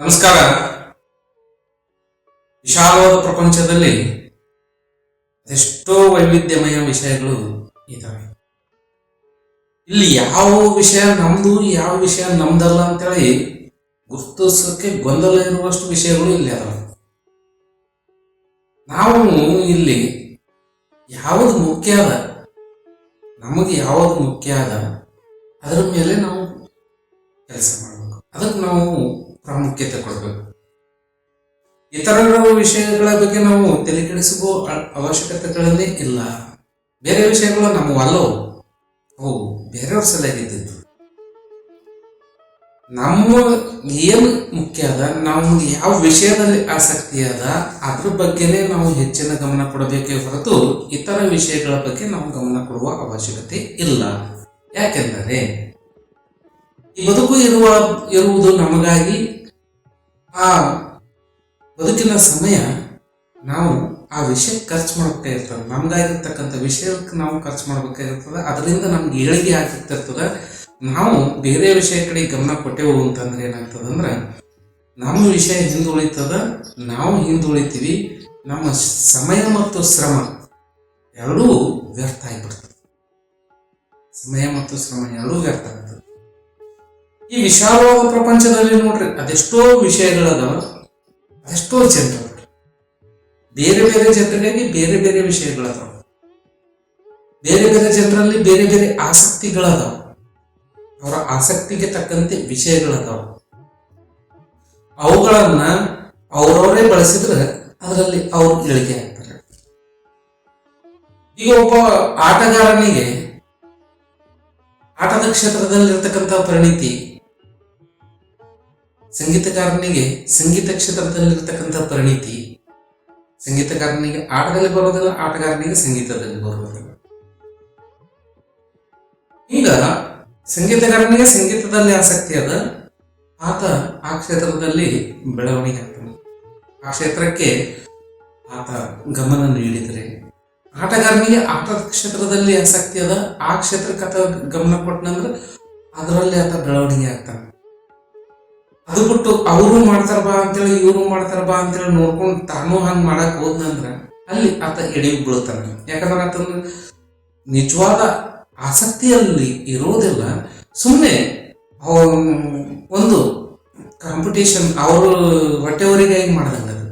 ನಮಸ್ಕಾರ. ವಿಶಾಲವಾದ ಪ್ರಪಂಚದಲ್ಲಿ ಎಷ್ಟೋ ವೈವಿಧ್ಯಮಯ ವಿಷಯಗಳು ಇದ್ದಾವೆ ಇಲ್ಲಿ ಯಾವ ವಿಷಯ ನಮ್ದು, ಯಾವ ವಿಷಯ ನಮ್ದಲ್ಲ ಅಂತೇಳಿ ಗುರುತಿಸೋಕೆ ಗೊಂದಲ ಇರುವಷ್ಟು ವಿಷಯಗಳು ಇಲ್ಲಿ ಅದಾವೆ. ನಾವು ಇಲ್ಲಿ ಯಾವುದು ಮುಖ್ಯ ಅದ? ನಮಗೆ ಯಾವುದು ಮುಖ್ಯ ಅದ? ಅದರ ಮೇಲೆ ನಾವು ಕೆಲಸ ಮಾಡಬೇಕು. ಅದಕ್ಕೆ ನಾವು ಪ್ರಾಮುಖ್ಯತೆ ಕೊಡಬೇಕು. ಇತರರ ವಿಷಯಗಳ ಬಗ್ಗೆ ನಾವು ತಲೆಕೆಡಿಸುವ ಅವಶ್ಯಕತೆಗಳಲ್ಲಿ ಇಲ್ಲ. ಬೇರೆ ವಿಷಯಗಳು ನಮ್ಮ ಅಲ್ಲವು. ಅವು ಬೇರೆಯವ್ರ ಸಲಹಿದ್ದು ನಮ್ಮ ಏನು ಮುಖ್ಯ ಅದ, ನಾವು ಯಾವ ವಿಷಯದಲ್ಲಿ ಆಸಕ್ತಿ ಅದ, ಅದ್ರ ಬಗ್ಗೆನೇ ನಾವು ಹೆಚ್ಚಿನ ಗಮನ ಕೊಡಬೇಕೇ ಹೊರತು ಇತರ ವಿಷಯಗಳ ಬಗ್ಗೆ ನಾವು ಗಮನ ಕೊಡುವ ಅವಶ್ಯಕತೆ ಇಲ್ಲ. ಯಾಕೆಂದರೆ, ಈ ಬದುಕು ಇರುವ, ಇರುವುದು ನಮಗಾಗಿ ಆ ಬದುಕಿನ ಸಮಯ ನಾವು ಆ ವಿಷಯ ಖರ್ಚು ಮಾಡ್ಬೇಕಾಗಿರ್ತದೆ ನಮ್ಗಾಗಿರ್ತಕ್ಕಂಥ ವಿಷಯಕ್ಕೆ ನಾವು ಖರ್ಚು ಮಾಡ್ಬೇಕಾಗಿರ್ತದೆ, ಅದರಿಂದ ನಮ್ಗೆ ಏಳಿಗೆ ಆಗ್ತಿರ್ತದೆ. ನಾವು ಬೇರೆ ವಿಷಯ ಕಡೆ ಗಮನ ಕೊಟ್ಟೆವು ಅಂತಂದ್ರೆ ಏನಾಗ್ತದಂದ್ರೆ, ನಮ್ಮ ವಿಷಯ ಹಿಂದುಳಿತದ, ನಾವು ಹಿಂದುಳಿತೀವಿ, ನಮ್ಮ ಸಮಯ ಮತ್ತು ಶ್ರಮ ಎರಡೂ ವ್ಯರ್ಥ ಆಗಿಬಿಡ್ತದೆ. ಸಮಯ ಮತ್ತು ಶ್ರಮ ಎರಡೂ ವ್ಯರ್ಥ ಆಗ್ತದೆ ಈ ವಿಶಾಲವಾದ ಪ್ರಪಂಚದಲ್ಲಿ ನೋಡ್ರಿ ಅದೆಷ್ಟೋ ವಿಷಯಗಳದಾವ, ಅದೆಷ್ಟೋ ಜನರು ಬೇರೆ ಬೇರೆ ಜನರಿಗಾಗಿ ಬೇರೆ ಬೇರೆ ವಿಷಯಗಳದಾವ. ಬೇರೆ ಬೇರೆ ಜನರಲ್ಲಿ ಬೇರೆ ಬೇರೆ ಆಸಕ್ತಿಗಳದಾವ. ಅವರ ಆಸಕ್ತಿಗೆ ತಕ್ಕಂತೆ ವಿಷಯಗಳದಾವ. ಅವುಗಳನ್ನ ಅವರವರೇ ಬಳಸಿದ್ರೆ ಅದರಲ್ಲಿ ಅವರು ಇಳಿಕೆ ಆಗ್ತಾರೆ. ಈಗ ಒಬ್ಬ ಆಟಗಾರನಿಗೆ ಆಟದ ಕ್ಷೇತ್ರದಲ್ಲಿರ್ತಕ್ಕಂಥ ಪರಿಣಿತಿ ಸಂಗೀತಗಾರನಿಗೆ ಸಂಗೀತ ಕ್ಷೇತ್ರದಲ್ಲಿರ್ತಕ್ಕಂಥ ಪರಿಣಿತಿ, ಸಂಗೀತಗಾರನಿಗೆ ಆಟದಲ್ಲಿ ಬರೋದಿಲ್ಲ ಆಟಗಾರನಿಗೆ ಸಂಗೀತದಲ್ಲಿ ಬರೋದಿಲ್ಲ ಈಗ ಸಂಗೀತಗಾರನಿಗೆ ಸಂಗೀತದಲ್ಲಿ ಆಸಕ್ತಿ ಅದ ಆತ ಆ ಕ್ಷೇತ್ರದಲ್ಲಿ ಬೆಳವಣಿಗೆ ಆಗ್ತಾನೆ. ಆ ಕ್ಷೇತ್ರಕ್ಕೆ ಆತ ಗಮನ ನೀಡಿದರೆ, ಆಟಗಾರನಿಗೆ ಆಟದ ಕ್ಷೇತ್ರದಲ್ಲಿ ಆಸಕ್ತಿ ಅದ ಆ ಕ್ಷೇತ್ರಕ್ಕೆ ಆತ ಗಮನ ಕೊಟ್ಟನಂದ್ರೆ ಅದರಲ್ಲಿ ಆತ ಬೆಳವಣಿಗೆ ಆಗ್ತಾನೆ. ಅದು ಬಿಟ್ಟು ಅವರು ಮಾಡ್ತಾರ ಬಾ ಅಂತೇಳಿ, ಇವರು ಮಾಡ್ತಾರ ಬಾ ಅಂತೇಳಿ ನೋಡ್ಕೊಂಡು ತಾನು ಹಂಗ್ ಮಾಡಕ್ ಹೋದ್ನಂದ್ರ ಅಲ್ಲಿ ಆತ ಎಡಿ ಬೀಳ್ತಾನ ಯಾಕಂದ್ರೆ ಆತನ ನಿಜವಾದ ಆಸಕ್ತಿಯಲ್ಲಿ ಇರೋದಿಲ್ಲ. ಸುಮ್ಮನೆ ಒಂದು ಕಾಂಪಿಟೇಷನ್ ಅವರು ಹೊಟ್ಟೆವರಿಗಾಗಿ ಮಾಡ್ದಂಗ ಅದು?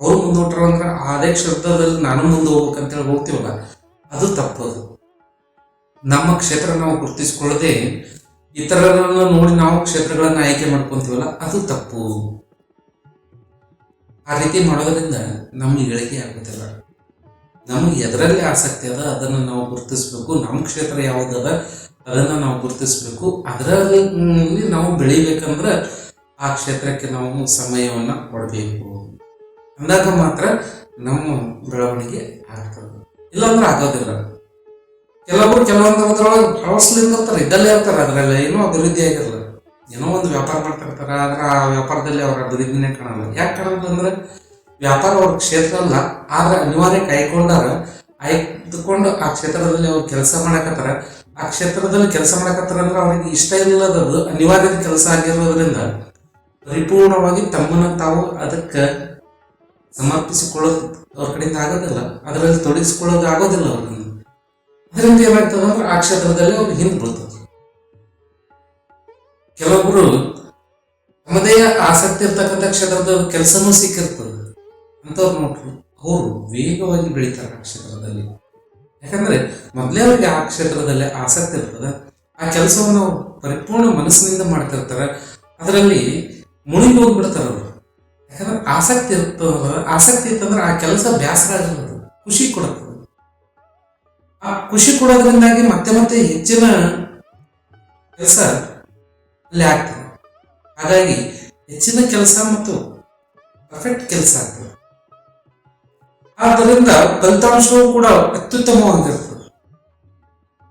ಅವ್ರು ಮುಂದೋಟ್ರ ಅಂದ್ರೆ ಅದೇ ಕ್ಷೇತ್ರದಲ್ಲಿ ನಾನು ಮುಂದೆ ಹೋಗ್ಬೇಕಂತೇಳಿ ಹೋಗ್ತೀವಲ್ಲ, ಅದು ತಪ್ಪದು ನಮ್ಮ ಕ್ಷೇತ್ರ ನಾವು ಗುರುತಿಸ್ಕೊಳ್ಳದೆ ಇತರರನ್ನ ನೋಡಿ ನಾವು ಕ್ಷೇತ್ರಗಳನ್ನು ಆಯ್ಕೆ ಮಾಡ್ಕೊಂತೀವಲ್ಲ, ಅದು ತಪ್ಪು. ಆ ರೀತಿ ಮಾಡೋದ್ರಿಂದ ನಮ್ಗೆ ಗಳಿಕೆ ಆಗೋದಿಲ್ಲ. ನಮಗೆ ಎದರಲ್ಲಿ ಆಸಕ್ತಿ ಅದ, ಅದನ್ನು ನಾವು ಗುರುತಿಸ್ಬೇಕು. ನಮ್ಮ ಕ್ಷೇತ್ರ ಯಾವುದದ, ಅದನ್ನು ನಾವು ಗುರುತಿಸ್ಬೇಕು. ಅದರಲ್ಲಿ ನಾವು ಬೆಳಿಬೇಕಂದ್ರೆ ಆ ಕ್ಷೇತ್ರಕ್ಕೆ ನಾವು ಸಮಯವನ್ನು ಕೊಡಬೇಕು. ಅಂದಾಗ ಮಾತ್ರ ನಮ್ಮ ಬೆಳವಣಿಗೆ ಆಗ್ತದೆ. ಇಲ್ಲಾಂದ್ರೆ ಆಗೋದಿಲ್ಲ. ಕೆಲವೊಬ್ರು ಕೆಲವೊಂದು ಅದ್ರೊಳಗೆ ಭರವಸೆ ಇರ್ತಾರೆ ಇದ್ದಲ್ಲೇ ಇರ್ತಾರೆ, ಅದರಲ್ಲಿ ಏನೂ ಅಭಿವೃದ್ಧಿ ಆಗಿರಲ್ಲ ಏನೋ ಒಂದು ವ್ಯಾಪಾರ ಮಾಡ್ತಿರ್ತಾರೆ, ಆದ್ರೆ ಆ ವ್ಯಾಪಾರದಲ್ಲಿ ಅವರ ಅಭಿವೃದ್ಧಿನೇ ಕಾಣಲ್ಲ. ಯಾಕೆ ಕಾಣಲ್ಲ ವ್ಯಾಪಾರ ಅವ್ರ ಕ್ಷೇತ್ರ ಅಲ್ಲ ಆದ್ರೆ ಅನಿವಾರ್ಯ ಕೈಕೊಂಡಾರ ಆಯ್ದುಕೊಂಡು ಆ ಕ್ಷೇತ್ರದಲ್ಲಿ ಅವ್ರು ಕೆಲಸ ಮಾಡಕತ್ತಾರ. ಆ ಕ್ಷೇತ್ರದಲ್ಲಿ ಕೆಲಸ ಮಾಡಕತ್ತಾರ ಅಂದ್ರೆ ಅವ್ರಿಗೆ ಇಷ್ಟ ಇಲ್ಲದದು ಅನಿವಾರ್ಯದ ಕೆಲಸ ಆಗಿರೋದ್ರಿಂದ ಪರಿಪೂರ್ಣವಾಗಿ ತಮ್ಮನ್ನ ತಾವು ಅದಕ್ಕೆ ಸಮರ್ಪಿಸಿಕೊಳ್ಳೋದು ಅವ್ರ ಕಡೆಯಿಂದ ಆಗೋದಿಲ್ಲ. ಅದರಲ್ಲಿ ತೊಡಗಿಸ್ಕೊಳ್ಳೋದು ಆಗೋದಿಲ್ಲ ಅವ್ರನ್ನ ಅದರಿಂದ ಏನಾಗ್ತದೆ ಅಂದ್ರೆ ಆ ಕ್ಷೇತ್ರದಲ್ಲಿ ಅವ್ರು ಹಿಂದೆ ಬೀಳ್ತದೆ ಕೆಲವೊಬ್ರು ತಮ್ಮದೇ ಆಸಕ್ತಿ ಇರ್ತಕ್ಕಂಥ ಕ್ಷೇತ್ರದ ಕೆಲಸನೂ ಸಿಕ್ಕಿರ್ತದೆ. ಅಂತವ್ರು ನೋಡ್ರಿ, ಅವರು ವೇಗವಾಗಿ ಬೆಳೀತಾರೆ ಆ ಕ್ಷೇತ್ರದಲ್ಲಿ. ಯಾಕಂದ್ರೆ ಮೊದಲೇ ಅವ್ರಿಗೆ ಆ ಕ್ಷೇತ್ರದಲ್ಲಿ ಆಸಕ್ತಿ ಇರ್ತದೆ. ಆ ಕೆಲಸವನ್ನು ಪರಿಪೂರ್ಣ ಮನಸ್ಸಿನಿಂದ ಮಾಡ್ತಿರ್ತಾರೆ. ಅದರಲ್ಲಿ ಮುಳುಗಿ ಹೋಗ್ಬಿಡ್ತಾರೆ ಅವರು. ಯಾಕಂದ್ರೆ ಆಸಕ್ತಿ ಇರ್ತದ ಆಸಕ್ತಿ ಇತ್ತಂದ್ರೆ ಆ ಕೆಲಸ ಆಗಿರೋದು ಖುಷಿ ಕೊಡುತ್ತದೆ ಆ ಖುಷಿ ಕೊಡೋದ್ರಿಂದಾಗಿ ಮತ್ತೆ ಮತ್ತೆ ಹೆಚ್ಚಿನ ಕೆಲಸ ಅಲ್ಲಿ ಆಗ್ತದೆ. ಹಾಗಾಗಿ ಹೆಚ್ಚಿನ ಕೆಲಸ ಮತ್ತು ಪರ್ಫೆಕ್ಟ್ ಕೆಲಸ ಆಗ್ತದೆ. ಆದ್ದರಿಂದ ಫಲಿತಾಂಶವು ಕೂಡ ಅತ್ಯುತ್ತಮವಾಗಿರ್ತದೆ.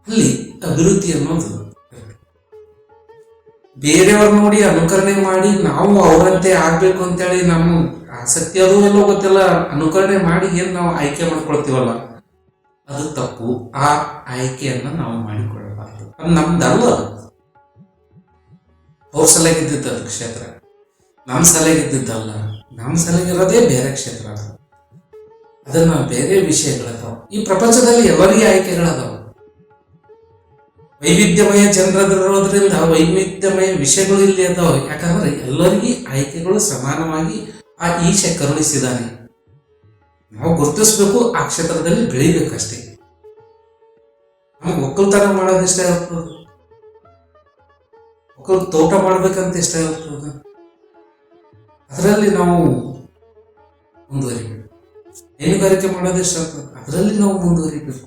ಅಲ್ಲಿ ಅಭಿವೃದ್ಧಿ ಅನ್ನೋದು ಬೇರೆಯವ್ರ ನೋಡಿ ಅನುಕರಣೆ ಮಾಡಿ ನಾವು ಅವರಂತೆ ಆಗ್ಬೇಕು ಅಂತೇಳಿ ನಮ್ಮ ಆಸಕ್ತಿ ಅದು ಎಲ್ಲೋ ಗೊತ್ತಿಲ್ಲ. ಅನುಕರಣೆ ಮಾಡಿ ಏನು ನಾವು ಆಯ್ಕೆ ಮಾಡ್ಕೊಳ್ತೀವಲ್ಲ. ಅದು ತಪ್ಪು. ಆ ಆಯ್ಕೆಯನ್ನ ನಾವು ಮಾಡಿಕೊಳ್ಳಬಾರದು. ನಮ್ದಲ್ಲ ಅವ್ರ ಸಲಗಿದ್ದಿತ್ತು ಅದು ಕ್ಷೇತ್ರ. ನಮ್ಮ ಸಲಗಿದ್ದಲ್ಲ ನಮ್ಮ ಸಲಗಿರೋದೇ ಬೇರೆ ಕ್ಷೇತ್ರ ಅದು. ಅದನ್ನ ಬೇರೆ ವಿಷಯಗಳದಾವ. ಈ ಪ್ರಪಂಚದಲ್ಲಿ ಎಲ್ಲರಿಗೆ ಆಯ್ಕೆಗಳದಾವ? ವೈವಿಧ್ಯಮಯ ಜನರದಿರೋದ್ರಿಂದ ವೈವಿಧ್ಯಮಯ ವಿಷಯಗಳು ಇಲ್ಲಿ ಅದಾವ ಯಾಕಂದ್ರೆ ಎಲ್ಲರಿಗೂ ಆಯ್ಕೆಗಳು ಸಮಾನವಾಗಿ ಆ ಈಶೆ ಕರುಣಿಸಿದಾನೆ ನಾವು ಗುರುತಿಸ್ಬೇಕು, ಆ ಕ್ಷೇತ್ರದಲ್ಲಿ ಬೆಳಿಬೇಕಷ್ಟೇ ನಮ್ಗೆ ಒಕ್ಕಲ್ತನ ಮಾಡೋದು ಇಷ್ಟ ಇರ್ತದೆ ಒಕ್ಕಲ್ ತೋಟ ಮಾಡ್ಬೇಕಂತ ಇಷ್ಟ ಇರ್ತದೆ ಅದರಲ್ಲಿ ನಾವು ಮುಂದುವರಿಬೇಕು. ಹೈನುಗಾರಿಕೆ ಮಾಡೋದು ಇಷ್ಟ ಆಗ್ತದೆ ಅದರಲ್ಲಿ ನಾವು ಮುಂದುವರಿಬೇಕು.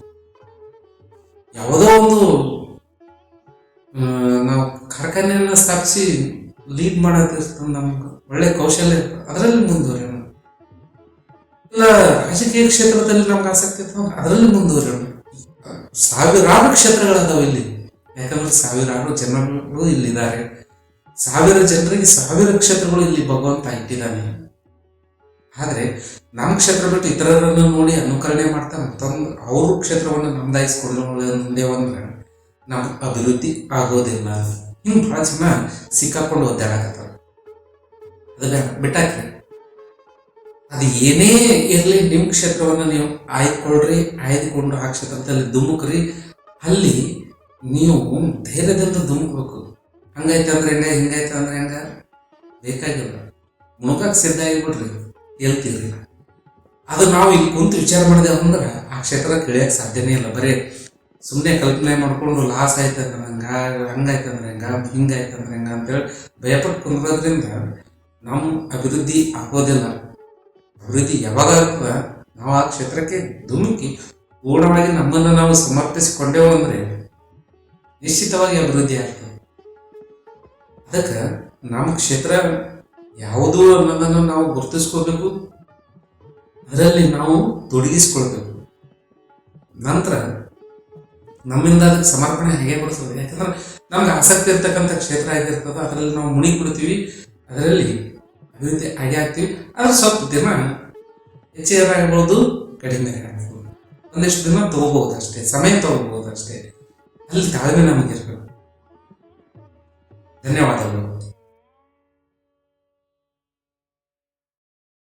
ಯಾವುದೋ ಒಂದು ನಾವು ಕಾರ್ಖಾನೆಯನ್ನ ಸ್ಥಾಪಿಸಿ, ಲೀಡ್ ಮಾಡೋದಿರ್ತದೆ ನಮ್ಗೆ ಒಳ್ಳೆ ಕೌಶಲ್ಯ ಇರ್ತದೆ. ಅದರಲ್ಲಿ ಇಲ್ಲ ರಾಜಕೀಯ ಕ್ಷೇತ್ರದಲ್ಲಿ ನಮ್ಗೆ ಆಸಕ್ತಿ ಇತ್ತು ಅದರಲ್ಲಿ ಮುಂದುವರಿಯೋಣ. ಸಾವಿರಾರು ಕ್ಷೇತ್ರಗಳದಾವ ಇಲ್ಲಿ. ಯಾಕಂದ್ರೆ ಸಾವಿರಾರು ಜನರು ಇಲ್ಲಿದ್ದಾರೆ. ಸಾವಿರ ಜನರಿಗೆ ಸಾವಿರ ಕ್ಷೇತ್ರಗಳು ಇಲ್ಲಿ ಭಗವಂತ ಇಟ್ಟಿದ್ದಾನೆ. ಆದ್ರೆ ನಮ್ಮ ಕ್ಷೇತ್ರ ಬಿಟ್ಟು ಇತರರನ್ನು ನೋಡಿ ಅನುಕರಣೆ ಮಾಡ್ತಾ ಮತ್ತೊಂದು ಅವ್ರ ಕ್ಷೇತ್ರವನ್ನು ನಮ್ದಾಯಿಸ್ಕೊಂಡು ಮುಂದೇವಂದ್ರೆ ನಮ್ಮ ಅಭಿವೃದ್ಧಿ ಆಗೋದಿಲ್ಲ. ಹಿಂಗೆ ಭಾಳ ಜನ ಸಿಕ್ಕಾಕೊಂಡು ಒದ್ದಾಡಕತ್ತಾರ. ಅದನ್ನ ಬಿಟ್ಟಾಕ್ರಿ. ಅದು ಏನೇ ಇರಲಿ ನಿಮ್ಮ ಕ್ಷೇತ್ರವನ್ನು ನೀವು ಆಯ್ದುಕೊಳ್ರಿ, ಆಯ್ದುಕೊಂಡು ಆ ಕ್ಷೇತ್ರದಲ್ಲಿ ಧುಮುಕ್ರಿ. ಅಲ್ಲಿ ನೀವು ಧೈರ್ಯದಿಂದ ಧುಮುಕ್ಬೇಕು. ಹಂಗೈತೆ ಅಂದ್ರೆ ಹೆಂಗ ಹಿಂಗೈತೆ ಅಂದ್ರೆ ಹೆಂಗ? ಬೇಕಾಗಿಲ್ಲ. ಮುಳುಗಕ್ಕೆ ಸಿದ್ಧ ಆಗಿಬಿಡ್ರಿ, ಹೇಳ್ತೀರಿ. ಅದು ನಾವು ಇಲ್ಲಿ ಕುಂತು ವಿಚಾರ ಮಾಡಿದೆವು ಅಂದ್ರೆ ಆ ಕ್ಷೇತ್ರ ತಿಳಿಯಕ್ಕೆ ಸಾಧ್ಯನೇ ಇಲ್ಲ. ಬರೀ ಸುಮ್ಮನೆ ಕಲ್ಪನೆ ಮಾಡ್ಕೊಂಡು ಲಾಸ್ ಆಯ್ತು ಅಂದ್ರೆ ಹಂಗ, ಹಂಗಾಯ್ತು ಅಂದ್ರೆ ಹೆಂಗ, ಹಿಂಗಾಯ್ತು ಅಂದ್ರೆ ಹೆಂಗ ಅಂತೇಳಿ ಭಯಪಟ್ಟು ಕುಂದ್ರೋದ್ರಿಂದ ನಮ್ಮ ಅಭಿವೃದ್ಧಿ ಆಗೋದಿಲ್ಲ. ಅಭಿವೃದ್ಧಿ ಯಾವಾಗ ನಾವು ಆ ಕ್ಷೇತ್ರಕ್ಕೆ ಧುಮುಕಿ ಪೂರ್ಣವಾಗಿ ನಮ್ಮನ್ನು ನಾವು ಸಮರ್ಪಿಸಿಕೊಂಡೆವು ಅಂದ್ರೆ ನಿಶ್ಚಿತವಾಗಿ ಅಭಿವೃದ್ಧಿ ಆಗ್ತದೆ. ಅದಕ್ಕೆ ನಮ್ಮ ಕ್ಷೇತ್ರ ಯಾವುದು ಅನ್ನೋದನ್ನು ನಾವು ಗುರುತಿಸ್ಕೋಬೇಕು. ಅದರಲ್ಲಿ ನಾವು ತೊಡಗಿಸ್ಕೊಳ್ಬೇಕು. ನಂತರ ನಮ್ಮಿಂದ ಅದಕ್ಕೆ ಸಮರ್ಪಣೆ ಹೇಗೆ ಬಳಸ್ತದೆ ಯಾಕಂದ್ರೆ ನಮ್ಗೆ ಆಸಕ್ತಿ ಇರ್ತಕ್ಕಂಥ ಕ್ಷೇತ್ರ ಆಗಿರ್ತದೆ ಅದರಲ್ಲಿ ನಾವು ಮುಣಿ ಕೊಡ್ತೀವಿ. ಅದರಲ್ಲಿ ಅಭಿವೃದ್ಧಿ ಆಗೇ ಆಗ್ತೀವಿ. ಆದ್ರೆ ಸ್ವಲ್ಪ ದಿನ ಹೆಚ್ಚಿಗೆರಾಗ್ಬೋದು ಕಡಿಮೆ ಆಗ್ಬೋದು ಒಂದಿಷ್ಟು ದಿನ ತಗೋಬಹುದು ಅಷ್ಟೇ, ಸಮಯ ತಗೋಬಹುದು ಅಷ್ಟೇ. ಅಲ್ಲಿ ತಾಳ್ಮೆ ನಮಗಿರ್ಬೇಕು. ಧನ್ಯವಾದಗಳು.